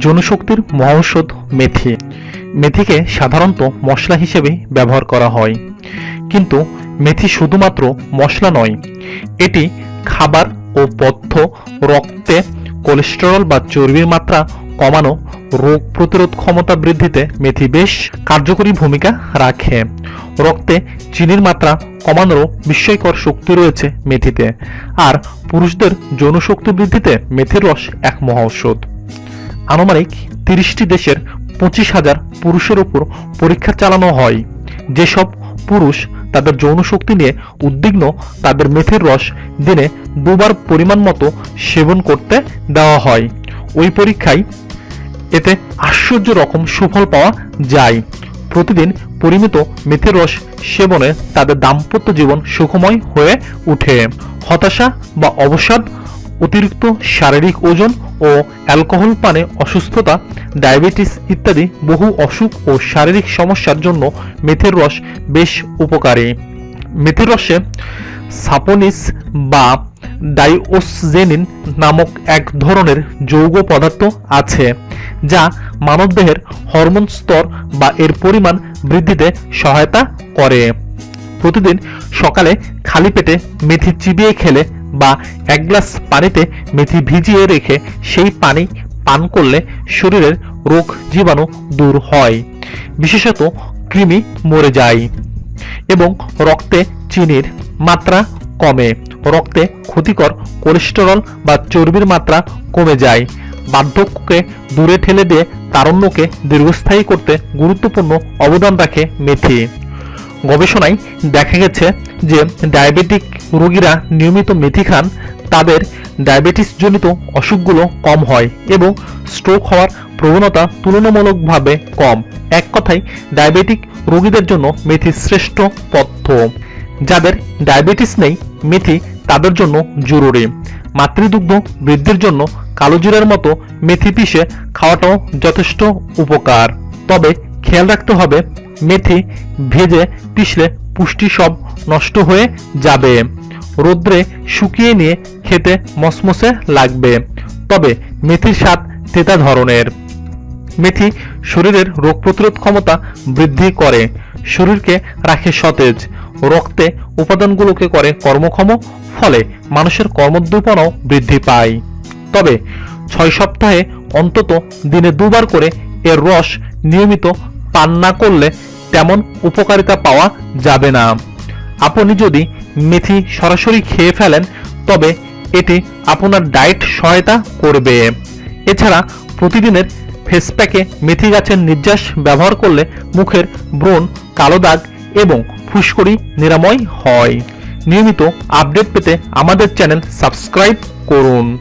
জনশক্তির মহৌষধ মেথি। মেথিকে সাধারণত মশলা হিসেবে ব্যবহার করা হয়। কিন্তু মেথি শুধুমাত্র মশলা নয়, এটি খাবার ও পথ্য রক্তে কোলেস্টেরল বা চর্বির মাত্রা কমানো রোগ প্রতিরোধ ক্ষমতা বৃদ্ধিতে মেথি বেশ কার্যকরী ভূমিকা রাখে। রক্তে চিনির মাত্রা কমানোরও বিস্ময়কর শক্তি রয়েছে মেথিতে। আর পুরুষদের যৌন শক্তি বৃদ্ধিতে মেথির রস এক মহাঔষধ আনুমানিক তিরিশটি দেশের পঁচিশ হাজার পুরুষের উপর পরীক্ষা চালানো হয়। যেসব পুরুষ তাদের যৌন শক্তি নিয়ে উদ্বিগ্ন, তাদের মেথির রস দিনে দুবার পরিমাণ মতো সেবন করতে দেওয়া হয়। ওই পরীক্ষায় এতে আশ্চর্য রকম সুফল পাওয়া যায়। প্রতিদিন পরিমিত মেথির রস সেবনে তাদের দাম্পত্য জীবন সুখময় হয়ে ওঠে। হতাশা বা অবসাদ অতিরিক্ত শারীরিক ওজন ও অ্যালকোহল পানে অসুস্থতা, ডায়াবেটিস ইত্যাদি বহু অসুখ ও শারীরিক সমস্যার জন্য মেথের রস বেশ উপকারী। মেথির রসে সাপোনিস বা ডাইওসজেনিন নামক এক ধরনের যৌগ পদার্থ আছে, যা মানবদেহের হরমোন স্তর বা এর পরিমাণ বৃদ্ধিতে সহায়তা করে। প্রতিদিন সকালে খালি পেটে মেথি চিবিয়ে খেলে বা এক গ্লাস পানিতে মেথি ভিজিয়ে রেখে সেই পানি পান করলে শরীরের রোগ জীবাণু দূর হয়। বিশেষত কৃমি মরে যায় এবং রক্তে চিনির মাত্রা কমে। রক্তে ক্ষতিকর কোলেস্টেরল বা চর্বির মাত্রা কমে যায়। বার্ধক্যকে দূরে ঠেলে দিয়ে তারণ্যকে দীর্ঘস্থায়ী করতে গুরুত্বপূর্ণ অবদান রাখে মেথি। গবেষণায় দেখা গেছে যে ডায়াবেটিক রোগীরা নিয়মিত মেথি খান, তাদের ডায়াবেটিসজনিত অসুখগুলো কম হয় এবং স্ট্রোক হওয়ার প্রবণতা তুলনামূলকভাবে কম। এক কথায়, ডায়াবেটিক রোগীদের জন্য মেথি শ্রেষ্ঠ পথ্য। যাদের ডায়াবেটিস নেই, মেথি তাদের জন্য জরুরি। মাতৃদুগ্ধ বৃদ্ধির জন্য কালোজিরার মতো মেথি পিষে খাওয়াটাও যথেষ্ট উপকার। তবে খেয়াল রাখতে হবে, মেথি ভেজে পিষলে পুষ্টি সব নষ্ট হয়ে যাবে। রোদ্রে শুকিয়ে নিয়ে খেতে মসমসে লাগবে। তবে মেথির স্বাদ তেতা ধরনের। মেথি শরীরের রোগ প্রতিরোধ ক্ষমতা বৃদ্ধি করে। শরীরকে রাখে সতেজ। রক্তে উপাদানগুলোকে করে কর্মক্ষম। ফলে মানুষের কর্মোদ্দীপনাও বৃদ্ধি পায়। তবে ছয় সপ্তাহে অন্তত দিনে দুবার করে এর রস নিয়মিত পান না করলে তেমন উপকারিতা পাওয়া যাবে না। আপনি যদি মেথি সরাসরি খেয়ে ফেলেন, তবে এটি আপনার ডায়েট সহায়তা করবে। এছাড়া প্রতিদিনের ফেস প্যাকে মেথি গাছের নির্যাস ব্যবহার করলে মুখের ব্রণ কালো দাগ এবং ফুসকুড়ি নিরাময় হয়। নিয়মিত আপডেট পেতে আমাদের চ্যানেল সাবস্ক্রাইব করুন।